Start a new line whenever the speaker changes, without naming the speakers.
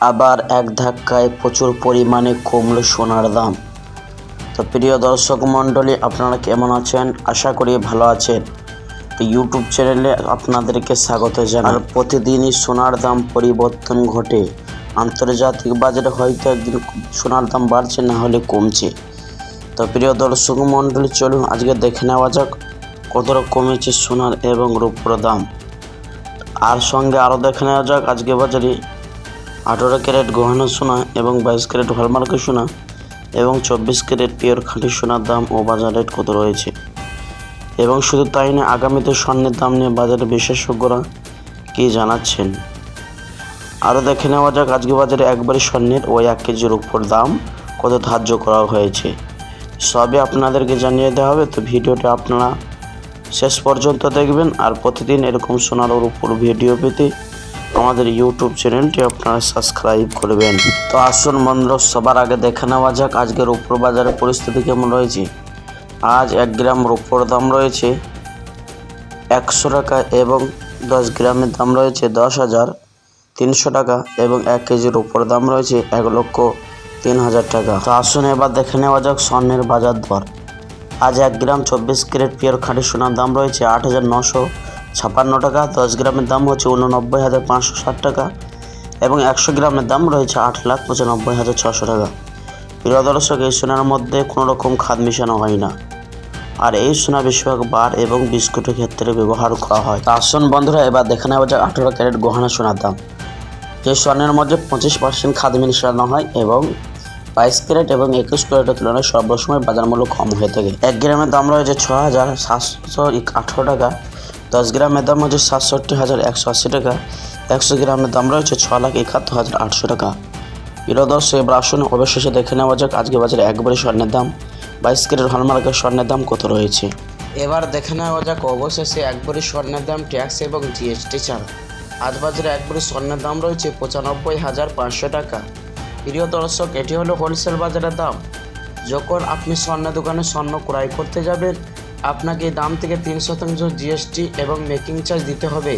আবার এক ধাক্কায় প্রচুর পরিমাণে কমল সোনার দাম। তো প্রিয় দর্শক মণ্ডলী, আপনারা কেমন আছেন? আশা করি ভালো আছেন। তো ইউটিউব চ্যানেলে আপনাদেরকে স্বাগত জানাই। প্রতিদিনই সোনার দাম পরিবর্তন ঘটে। আন্তর্জাতিক বাজারে হয়তো একদিন সোনার দাম বাড়ছে, না হলে কমছে। তো প্রিয় দর্শক মণ্ডলী, চলুন আজকে দেখে নেওয়া যাক কতটা কমেছে সোনার এবং রূপোর দাম। আর সঙ্গে আরও দেখে নেওয়া যাক আজকে বাজারে আঠেরো ক্যারেট গহনা সোনা এবং বাইশ ক্যারেট হলমার্কের সোনা এবং চব্বিশ ক্যারেট পিওর খাঁটি সোনার দাম ও বাজার রেট কত রয়েছে? এবং শুধু তাই না আগামীতে স্বর্ণের দাম নিয়ে বাজারে বিশেষজ্ঞরা কী জানাচ্ছেন? আরও দেখে নেওয়া যাক, আজকে বাজারে একবারই স্বর্ণের ও এক কেজির উপর দাম কত ধার্য করা হয়েছে। সবই আপনাদেরকে জানিয়ে দেওয়া হবে, তো ভিডিওটি আপনারা শেষ পর্যন্ত দেখবেন। আর প্রতিদিন এরকম সোনার উপর ভিডিও পেতে আমাদের ইউটিউব চ্যানেলটি আপনারা সাবস্ক্রাইব করবেন। তো আসুন বন্ধুরা, সবার আগে দেখে নেওয়া যাক আজকের উপর বাজারের পরিস্থিতি কেমন রয়েছে। আজ এক গ্রাম রূপোর দাম রয়েছে একশো টাকা এবং দশ গ্রামের দাম রয়েছে দশ হাজার তিনশো টাকা এবং এক কেজির উপর দাম রয়েছে এক লক্ষ তিন হাজার টাকা। তো আসুন এবার দেখে নেওয়া যাক স্বর্ণের বাজার দর। আজ এক গ্রাম চব্বিশ ক্যারেট পিওর খাঁটি সোনার দাম রয়েছে আট হাজার নশো ছাপান্ন টাকা, দশ গ্রামের দাম হচ্ছে উননব্বই হাজার পাঁচশো ষাট টাকা এবং একশো গ্রামের দাম রয়েছে আট লাখ পঁচানব্বই হাজার ছশো টাকা। প্রিয় দর্শক, এই সোনার মধ্যে কোনো রকম খাদ মেশানো হয় না। আর এই সোনা বেশিরভাগ বার এবং বিস্কুটের ক্ষেত্রে ব্যবহার করা হয়। আসুন বন্ধুরা, এবার দেখে নেওয়া যাক আঠেরো ক্যারেট গহনা সোনার দাম। যে স্বর্ণের মধ্যে পঁচিশ পার্সেন্ট খাদ মেশানো হয় এবং বাইশ ক্যারেট এবং একুশ ক্যারেটের তুলনায় সর্বসময় বাজার মূল্য কম হয়ে থাকে। এক গ্রামের দাম রয়েছে ছ হাজার সাতশো আঠেরো টাকা দশ গ্রামের দাম হচ্ছে সাতষট্টি হাজার একশো আশি টাকা। একশো গ্রামের দাম রয়েছে ছ লাখ একাত্তর হাজার আটশো টাকা। প্রিয় এবার আসুন অবশেষে দেখে নেওয়া যাক আজকে বাজারে একবারে স্বর্ণের দাম। বাইশ ক্যারেট হলমার্কের স্বর্ণের দাম কত রয়েছে? এবার দেখে নেওয়া যাক অবশেষে একবারে স্বর্ণের দাম ট্যাক্স এবং জিএসটি ছাড়া আজ বাজারে একবারে স্বর্ণের দাম রয়েছে পঁচানব্বই হাজার পাঁচশো টাকা। প্রিয় দর্শক, এটি হলো হোলসেল বাজারের দাম। যখন আপনি স্বর্ণ দোকানে স্বর্ণ ক্রয় করতে যাবেন আপনাকে দাম থেকে তিন শতাংশ জিএসটি এবং মেকিং চার্জ দিতে হবে।